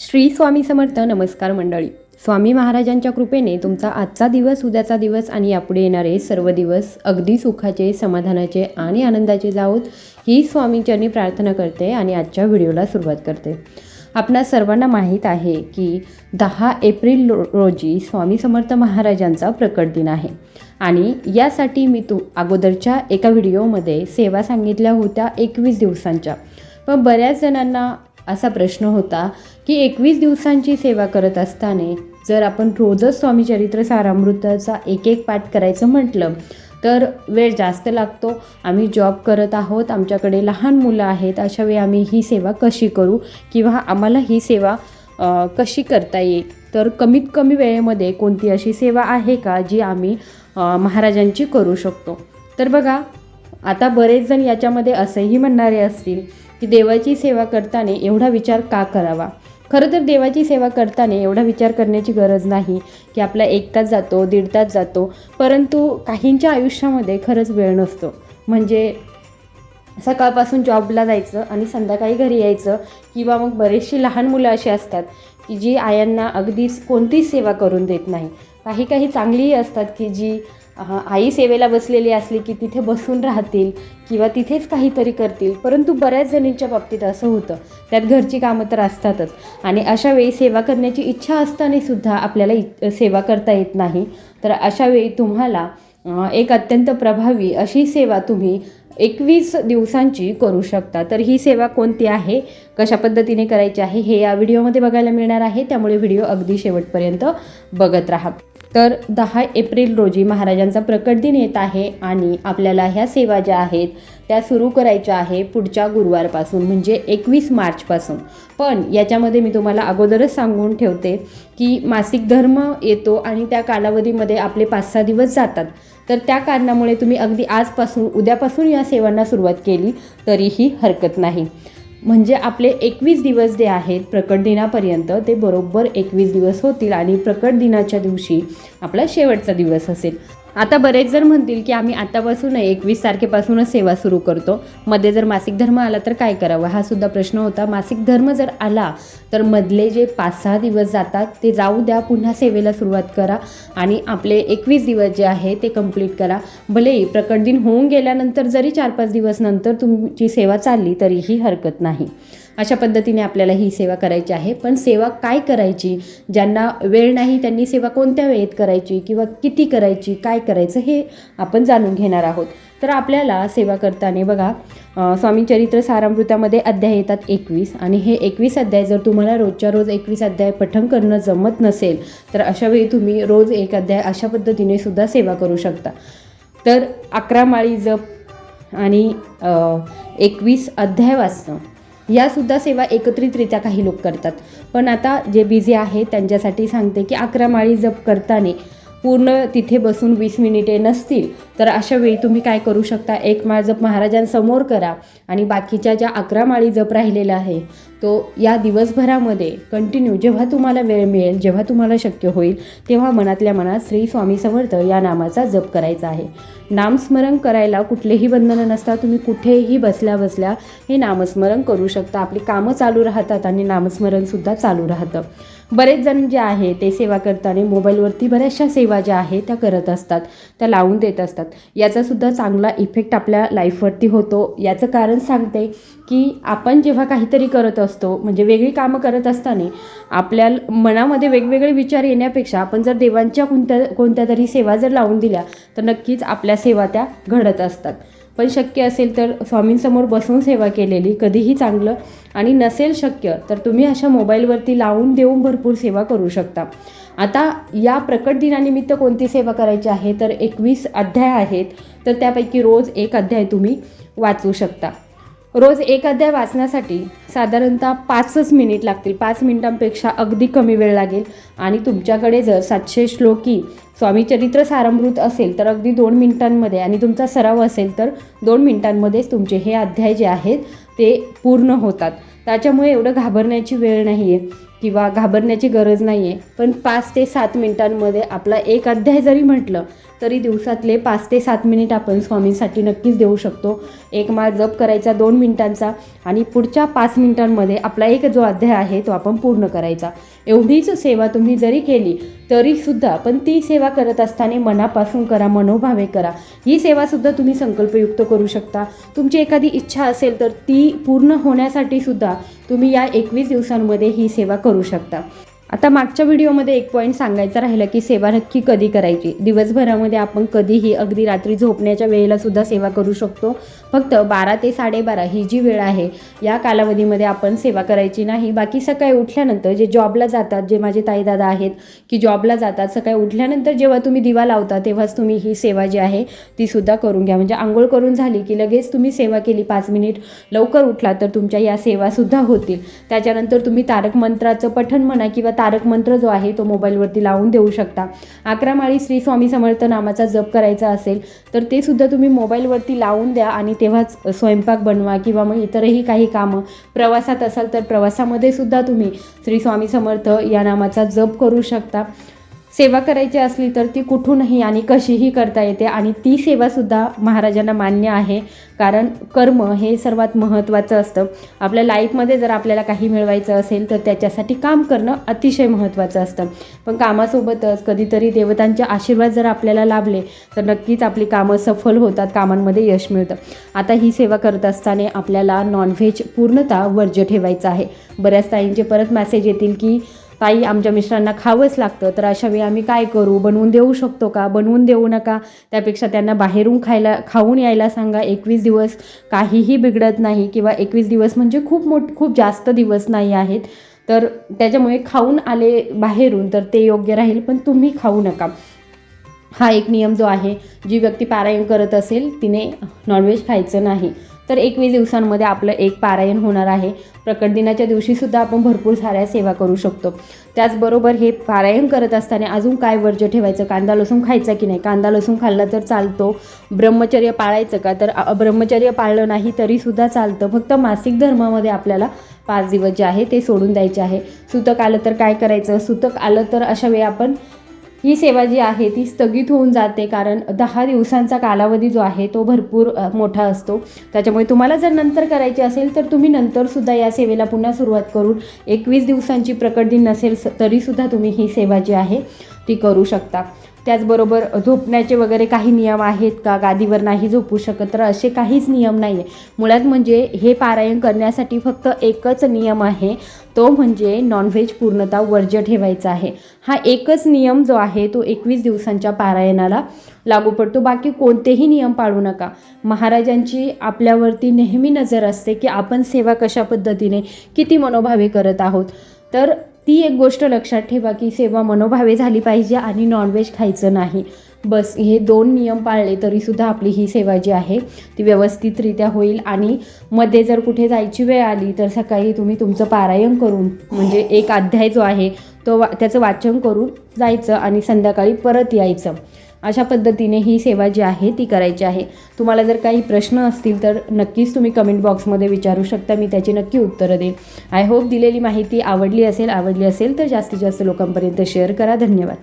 श्री स्वामी समर्थ नमस्कार मंडळी. स्वामी महाराजांच्या कृपेने तुमचा आजचा दिवस उद्याचा दिवस आणि यापुढे येणारे सर्व दिवस अगदी सुखाचे समाधानाचे आणि आनंदाचे जावोत ही स्वामींच्यांनी प्रार्थना करते आणि आजच्या व्हिडिओला सुरुवात करते. आपणा सर्वांना माहीत आहे की दहा एप्रिल रो- रोजी स्वामी समर्थ महाराजांचा प्रकट दिन आहे. आणि यासाठी मी तू अगोदरच्या एका व्हिडिओमध्ये सेवा सांगितल्या होत्या एकवीस दिवसांच्या. पण बऱ्याच जणांना असा प्रश्न होता की एकवीस दिवसांची सेवा करत असताना जर आपण रोजच स्वामी चरित्र सारामृताचा एक एक पाठ करायचं म्हटलं तर वेळ जास्त लागतो. आम्ही जॉब करत आहोत आमच्याकडे लहान मुलं आहेत अशा वेळी आम्ही ही सेवा कशी करू किंवा आम्हाला ही सेवा कशी करता येईल? तर कमीत कमी वेळेमध्ये कोणती अशी सेवा आहे का जी आम्ही महाराजांची करू शकतो? तर बघा आता बरेच जण याच्यामध्ये असंही म्हणणारे असतील की देवाची सेवा करताना एवढा विचार का करावा? खरं तर देवाची सेवा करताना एवढा विचार करण्याची गरज नाही की आपला एक तास जातो दीड तास जातो. परंतु काहींच्या आयुष्यामध्ये खरंच वेळ नसतो. म्हणजे सकाळपासून जॉबला जायचं आणि संध्याकाळी घरी यायचं किंवा मग बरेचशी लहान मुलं अशी असतात की जी आयांना अगदीच कोणतीच सेवा करून देत नाही. काही काही चांगलीही असतात की जी आई सेवेला बसलेली असली की तिथे बसून राहतील किंवा तिथेच काहीतरी करतील. परंतु बऱ्याच जणींच्या बाबतीत असं होतं. त्यात घरची कामं तर असतातच. आणि अशा वेळी सेवा करण्याची इच्छा असताना सुद्धा आपल्याला इ- सेवा करता येत नाही. तर अशा वेळी तुम्हाला एक अत्यंत प्रभावी अशी सेवा तुम्ही एकवीस दिवसांची करू शकता. तर ही सेवा कोणती आहे? कशा पद्धतीने करायची आहे? हे या व्हिडिओमध्ये बघायला मिळणार आहे. त्यामुळे व्हिडिओ अगदी शेवटपर्यंत बघत राहा. तर दहा एप्रिल रोजी महाराजांचा प्रकट दिन येत आहे आणि आपल्याला ह्या सेवा ज्या आहेत त्या सुरू करायच्या आहे पुढच्या गुरुवारपासून म्हणजे एकवीस मार्चपासून. पण याच्यामध्ये मी तुम्हाला अगोदरच सांगून ठेवते की मासिक धर्म येतो आणि त्या कालावधीमध्ये आपले पाच सहा दिवस जातात. तर त्या कारणामुळे तुम्ही अगदी आजपासून उद्यापासून या सेवांना सुरुवात केली तरीही हरकत नाही. म्हणजे आपले एकवीस दिवस जे आहेत प्रकट दिनापर्यंत ते बरोबर एकवीस दिवस होतील आणि प्रकट दिनाच्या दिवशी आपला शेवटचा दिवस असेल. आता बरेच जर म्हणतील की आम्ही आतापासून एकवीस तारखेपासूनच सेवा सुरू करतो. मध्ये जर मासिक धर्म आला तर काय करावं? हा सुद्धा प्रश्न होता. मासिक धर्म जर आला तर मधले जे पाच सहा दिवस जातात ते जाऊ द्या पुन्हा सेवेला सुरुवात करा आणि आपले एकवीस दिवस जे आहे ते कंप्लीट करा. भलेही प्रकट दिन होऊन गेल्यानंतर जरी चार पाच दिवस नंतर तुमची सेवा चालली तरीही हरकत नाही. अशा पद्धतीने आपल्याला ही सेवा करायची आहे. पण सेवा काय करायची? ज्यांना वेळ नाही त्यांनी सेवा कोणत्या वेळेत करायची किंवा किती करायची काय करायचं हे आपण जाणून घेणार आहोत. तर आपल्याला सेवा करताना बघा स्वामी चरित्र सारामृतामध्ये अध्याय येतात एकवीस आणि हे एकवीस अध्याय जर तुम्हाला रोजच्या रोज एकवीस अध्याय पठण करणं जमत नसेल तर अशावेळी तुम्ही रोज एक अध्याय अशा पद्धतीने सुद्धा सेवा करू शकता. तर अकरा माळी जप आणि एकवीस अध्याय वाचणं. यासुद्धा सेवा एकत्रितरित्या काही लोक करतात. पण आता जे बिझी आहे त्यांच्यासाठी सांगते की अकरा माळी जप करताना पूर्ण तिथे बसून वीस मिनिटे नसतील तर अशा वेळी तुम्ही काय करू शकता? एक माळ जप महाराजांसमोर करा आणि बाकीच्या ज्या अकरा माळी जप राहिलेला आहे तो या दिवसभरामध्ये कंटिन्यू जेव्हा तुम्हाला वेळ मिळेल जेव्हा तुम्हाला शक्य होईल तेव्हा मनातल्या मनात श्री स्वामी समर्थ या नामाचा जप करायचा आहे. नामस्मरण करायला कुठलेही बंधनं नसतात. तुम्ही कुठेही बसल्या बसल्या हे नामस्मरण करू शकता. आपली कामं चालू राहतात आणि नामस्मरणसुद्धा चालू राहतं. बरेच जण जे आहे ते सेवा करताना मोबाईलवरती बऱ्याचशा सेवा ज्या आहेत त्या करत असतात. त्या लावून देत असतात. याचासुद्धा चांगला इफेक्ट आपल्या लाईफवरती होतो. याचं कारण सांगते की आपण जेव्हा काहीतरी करत असतो म्हणजे वेगळी कामं करत असताना आपल्या मनामध्ये वेगवेगळे विचार येण्यापेक्षा आपण जर देवांच्या कोणत्या कोणत्या तरी सेवा जर लावून दिल्या तर नक्कीच आपल्या सेवा त्या घडत असतात. पण शक्य असेल तर स्वामींसमोर बसून सेवा केलेली कधीही चांगलं आणि नसेल शक्य तर तुम्ही अशा मोबाईलवरती लावून देऊन भरपूर सेवा करू शकता. आता या प्रकट दिनानिमित्त कोणती सेवा करायची आहे? तर एकवीस अध्याय आहेत. तर त्यापैकी रोज एक अध्याय तुम्ही वाचू शकता. रोज एक अध्याय वाचण्यासाठी साधारणतः पाचच मिनिट लागतील. पाच मिनिटांपेक्षा अगदी कमी वेळ लागेल. आणि तुमच्याकडे जर सातशे श्लोकी स्वामी चरित्र असेल तर अगदी दोन मिनिटांमध्ये आणि तुमचा सराव असेल तर दोन मिनिटांमध्येच तुमचे हे अध्याय जे आहेत ते पूर्ण होतात. त्याच्यामुळे एवढं घाबरण्याची वेळ नाही आहे किंवा घाबरण्याची गरज नाही आहे पण पाच ते सात मिनिटांमध्ये आपला एक अध्याय जरी म्हटलं तरी दिवसातले पाच ते सात मिनिट आपण स्वामींसाठी नक्कीच देऊ शकतो. एक माळ जप करायचा दोन मिनिटांचा आणि पुढच्या पाच मिनिटांमध्ये आपला एक जो अध्याय आहे तो आपण पूर्ण करायचा. एवढीच सेवा तुम्ही जरी केली तरीसुद्धा पण ती सेवा करत असताना मनापासून करा मनोभावे करा. ही सेवासुद्धा तुम्ही संकल्पयुक्त करू शकता. तुमची एखादी इच्छा असेल तर ती पूर्ण होण्यासाठी सुद्धा तुम्ही या एकवीस दिवसांमध्ये ही सेवा करू शकता. आता मागच्या व्हिडिओमध्ये एक पॉईंट सांगायचा राहिलं की सेवा नक्की कधी करायची? दिवसभरामध्ये आपण कधीही अगदी रात्री झोपण्याच्या वेळेला सुद्धा सेवा करू शकतो. फक्त बारा ते साडेबारा ही जी वेळ आहे या कालावधीमध्ये आपण सेवा करायची नाही. बाकी सकाळी उठल्यानंतर जे जॉबला जातात जे माझे ताईदादा आहेत की जॉबला जातात सकाळी उठल्यानंतर जेव्हा तुम्ही दिवा लावता तेव्हाच तुम्ही ही सेवा जी आहे ती सुद्धा करून घ्या. म्हणजे आंघोळ करून झाली की लगेच तुम्ही सेवा केली पाच मिनिट लवकर उठला तर तुमच्या या सेवासुद्धा होतील. त्याच्यानंतर तुम्ही तारक मंत्राचं पठण म्हणा किंवा तारक मंत्र जो आहे तो मोबाईलवरती लावून देऊ शकता. अकरा माळी श्री स्वामी समर्थ नामाचा जप करायचा असेल तर ते सुद्धा तुम्ही मोबाईलवरती लावून द्या आणि तेव्हाच स्वयंपाक बनवा किंवा मग इतरही काही कामं. प्रवासात असाल तर प्रवासामध्ये सुद्धा तुम्ही श्री स्वामी समर्थ या नामाचा जप करू शकता. सेवा करायची असली तर ती कुठूनही आणि कशीही करता येते. आणि ती सेवासुद्धा महाराजांना मान्य आहे. कारण कर्म हे सर्वात महत्त्वाचं असतं. आपल्या लाईफमध्ये जर आपल्याला काही मिळवायचं असेल तर त्याच्यासाठी काम करणं अतिशय महत्त्वाचं असतं. पण कामासोबतच कधीतरी देवतांचे आशीर्वाद जर आपल्याला लाभले तर नक्कीच आपली कामं सफल होतात कामांमध्ये यश मिळतं. आता ही सेवा करत असताना आपल्याला नॉनव्हेज पूर्णतः वर्ज्य ठेवायचं आहे. बऱ्याच ताईंचे परत मॅसेज येतील की ताई आमच्या मिस्टरांना खावंच लागतं. तर अशा वेळी आम्ही काय करू? बनवून देऊ शकतो का? बनवून देऊ नका. त्यापेक्षा त्यांना बाहेरून खायला खाऊन यायला सांगा. एकवीस दिवस काहीही बिघडत नाही किंवा एकवीस दिवस म्हणजे खूप मोठ खूप जास्त दिवस नाही आहेत. तर त्याच्यामुळे खाऊन आले बाहेरून तर ते योग्य राहील पण तुम्ही खाऊ नका. हा एक नियम जो आहे जी व्यक्ती पारायण करत असेल तिने नॉनव्हेज खायचं नाही. तर एकवीस दिवसांमध्ये आपलं एक पारायण होणार आहे. प्रकट दिनाच्या दिवशीसुद्धा आपण भरपूर साऱ्या सेवा करू शकतो. त्याचबरोबर हे पारायण करत असताना अजून काय वर्ज्य ठेवायचं? कांदा लसूण खायचा की नाही? कांदा लसूण खाल्ला तर चालतो. ब्रह्मचर्य पाळायचं का? तर ब्रह्मचर्य पाळलं नाही तरीसुद्धा चालतं. फक्त मासिक धर्मामध्ये आपल्याला पाच दिवस जे आहे ते सोडून द्यायचे आहे. सुतक आलं तर काय करायचं? सुतक आलं तर अशा वेळी आपण ही सेवा जी आहे ती स्थगित होऊन जाते कारण दहा दिवसांचा कालावधी जो आहे तो भरपूर मोठा असतो. त्याच्यामुळे तुम्हाला जर नंतर करायची असेल तर तुम्ही नंतरसुद्धा या सेवेला पुन्हा सुरुवात करून एकवीस दिवसांची प्रकट दिन नसेल तरीसुद्धा तुम्ही ही सेवा जी आहे ती करू शकता. त्याचबरोबर झोपण्याचे वगैरे काही नियम आहेत का? गादीवर नाही झोपू शकत तर असे काहीच नियम नाही आहे मुळात म्हणजे हे पारायण करण्यासाठी फक्त एकच नियम आहे. तो म्हणजे नॉनव्हेज पूर्णतः वर्ज्य ठेवायचा आहे. हा एकच नियम जो आहे तो एकवीस दिवसांच्या पारायणाला लागू पडतो. बाकी कोणतेही नियम पाळू नका. महाराजांची आपल्यावरती नेहमी नजर असते की आपण सेवा कशा पद्धतीने किती मनोभावे करत आहोत. तर ती एक गोष्ट लक्षात ठेवा की सेवा मनोभावे झाली पाहिजे आणि नॉनव्हेज खायचं नाही. बस हे दोन नियम पाळले तरीसुद्धा आपली ही सेवा जी आहे ती व्यवस्थितरित्या होईल आणि मध्ये जर कुठे जायची वेळ आली तर सकाळी तुम्ही तुमचं पारायण करून म्हणजे एक अध्याय जो आहे तो वा त्याचं वाचन करून जायचं आणि संध्याकाळी परत यायचं. अशा पद्धतीने ही सेवा जी आहे ती करायची आहे. तुम्हाला जर काही प्रश्न असतील तर नक्कीच तुम्ही कमेंट बॉक्समध्ये विचारू शकता मी त्याची नक्की उत्तरं देईन. आय होप दिलेली माहिती आवडली असेल आवडली असेल तर जास्तीत जास्त लोकांपर्यंत शेअर करा. धन्यवाद.